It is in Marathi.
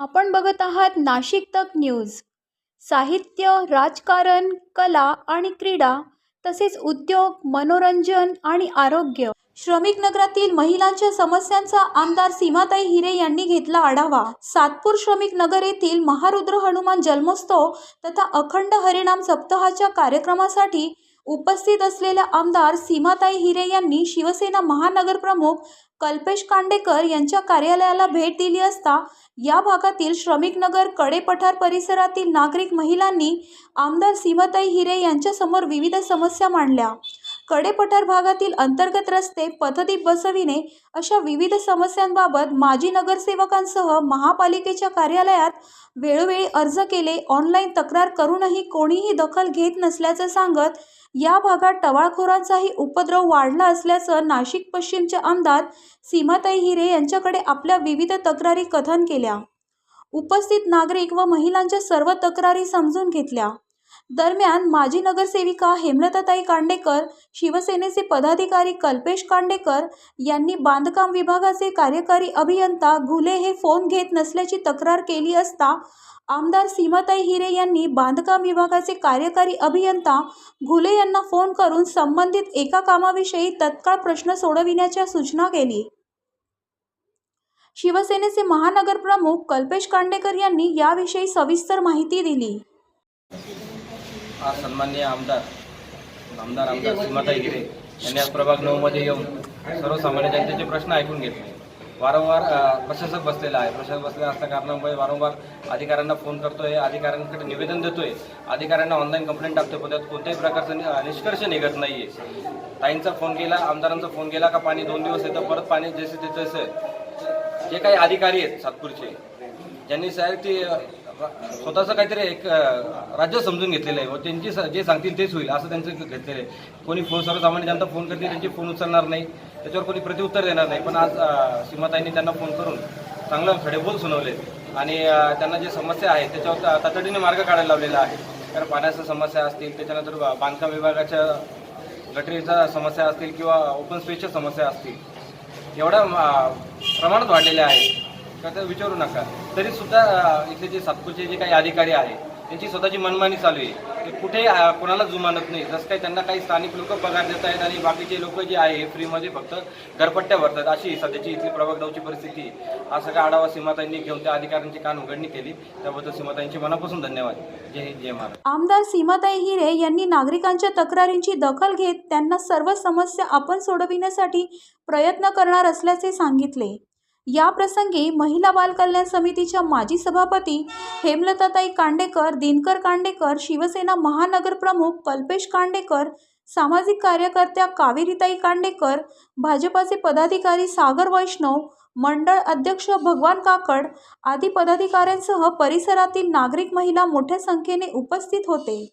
आपण बघत आहात नाशिक तक न्यूज. साहित्य राजकारण कला आणि क्रीडा तसेच उद्योग मनोरंजन आणि आरोग्य. श्रमिक नगरातील महिलांच्या समस्यांचा आमदार सीमाताई हिरे यांनी घेतला आढावा. सातपूर श्रमिक नगर येथील महारुद्र हनुमान जन्मोत्सव तथा अखंड हरिणाम सप्ताहाच्या कार्यक्रमासाठी उपस्थित असलेल्या आमदार सीमाताई हिरे यांनी शिवसेना महानगरप्रमुख कल्पेश कांडेकर यांच्या कार्यालयाला भेट दिली असता या भागातील श्रमिकनगर कडेपठार परिसरातील नागरिक महिलांनी आमदार सीमाताई हिरे यांच्यासमोर विविध समस्या मांडल्या. कडेपठार भागातील अंतर्गत रस्ते पथदीप बसविणे अशा विविध समस्यांबाबत माजी नगरसेवकांसह महापालिकेच्या कार्यालयात वेळोवेळी अर्ज केले. ऑनलाईन तक्रार करूनही कोणीही दखल घेत नसल्याचं सांगत या भागात टवाळखोरांचाही उपद्रव वाढला असल्याचं नाशिक पश्चिमचे आमदार सीमाताई हिरे यांच्याकडे आपल्या विविध तक्रारी कथन केल्या. उपस्थित नागरिक व महिलांच्या सर्व तक्रारी समजून घेतल्या. दरम्यान माजी नगरसेविका हेमलताताई कांडेकर शिवसेनेचे पदाधिकारी कल्पेश कांडेकर यांनी बांधकाम विभागाचे कार्यकारी अभियंता घुले हे फोन घेत नसल्याची तक्रार केली असता आमदार सीमाताई हिरे यांनी बांधकाम विभागाचे कार्यकारी अभियंता घुले यांना फोन करून संबंधित एका कामाविषयी तत्काळ प्रश्न सोडविण्याच्या सूचना केली. शिवसेनेचे महानगरप्रमुख कल्पेश कांडेकर यांनी याविषयी सविस्तर माहिती दिली. आज सन्माननीय आमदार आमदार आमदार सीमाताई गिरे यांनी आज प्रभाग नऊमध्ये येऊन सर्वसामान्य जनतेचे प्रश्न ऐकून घेतले. वारंवार प्रशासक बसलेला आहे. प्रशासक बसलेला असल्या कारणामुळे वारंवार अधिकाऱ्यांना फोन करतोय अधिकाऱ्यांकडे निवेदन देतोय. अधिकाऱ्यांना ऑनलाईन कंप्लेंट टाकतोय पण त्यात कोणत्याही प्रकारचा निष्कर्ष निघत नाही आहे ताईंचा फोन केला आमदारांचा फोन केला का पाणी दोन दिवस येतं परत पाणी जसे ते तसं जे काही अधिकारी आहेत सातपूरचे ज्यांनी साहेब ती स्वतःचं काहीतरी एक राज्य समजून घेतलेलं आहे. व त्यांची जे सांगतील तेच होईल असं त्यांचं घेतलेलं आहे. कोणी फोन सर्वसामान्य जनता फोन करतील त्यांची फोन उचलणार नाही. त्याच्यावर कोणी प्रत्युत्तर देणार नाही. पण आज सीमाताईंनी त्यांना फोन करून चांगलं खडेबोल सुनावले. आणि त्यांना जे समस्या आहेत त्याच्यावर तातडीने मार्ग काढायला लावलेला आहे. कारण पाण्याच्या समस्या असतील त्याच्यानंतर बांधकाम विभागाच्या गटरीच्या समस्या असतील किंवा ओपन स्पेसच्या समस्या असतील. एवढ्या प्रमाणात वाढलेल्या आहेत. का विचारू नका. तरी सुद्धा इथले जे सातपूरचे जे काही अधिकारी आहेत त्यांची स्वतःची मनमानी चालू आहे. ते कुठे कोणाला जुमानत नाही. जसं काही त्यांना काही स्थानिक लोक पगार देत आहेत आणि बाकीचे लोक जे आहे हे फ्रीमध्ये फक्त घरपट्ट्या भरतात. अशी सध्याची इथली प्रभाग परिस्थिती हा सगळा आढावा सीमाताईंनी घेऊन त्या अधिकाऱ्यांची कान उघडणी केली. त्याबद्दल सीमाताईंची मनापासून धन्यवाद. जय हिंद जय महाराज आमदार सीमाताई हिरे यांनी नागरिकांच्या तक्रारींची दखल घेत त्यांना सर्व समस्या आपण सोडविण्यासाठी प्रयत्न करणार असल्याचे सांगितले. या प्रसंगी महिला बाल कल्याण समितीच्या माजी सभापती हेमलताताई कांडेकर दिनकर कांडेकर शिवसेना महानगरप्रमुख कल्पेश कांडेकर सामाजिक कार्यकर्त्या कावेरीताई कांडेकर भाजपाचे पदाधिकारी सागर वैष्णव मंडळ अध्यक्ष भगवान काकड आदी पदाधिकाऱ्यांसह परिसरातील नागरिक महिला मोठ्या संख्येने उपस्थित होते.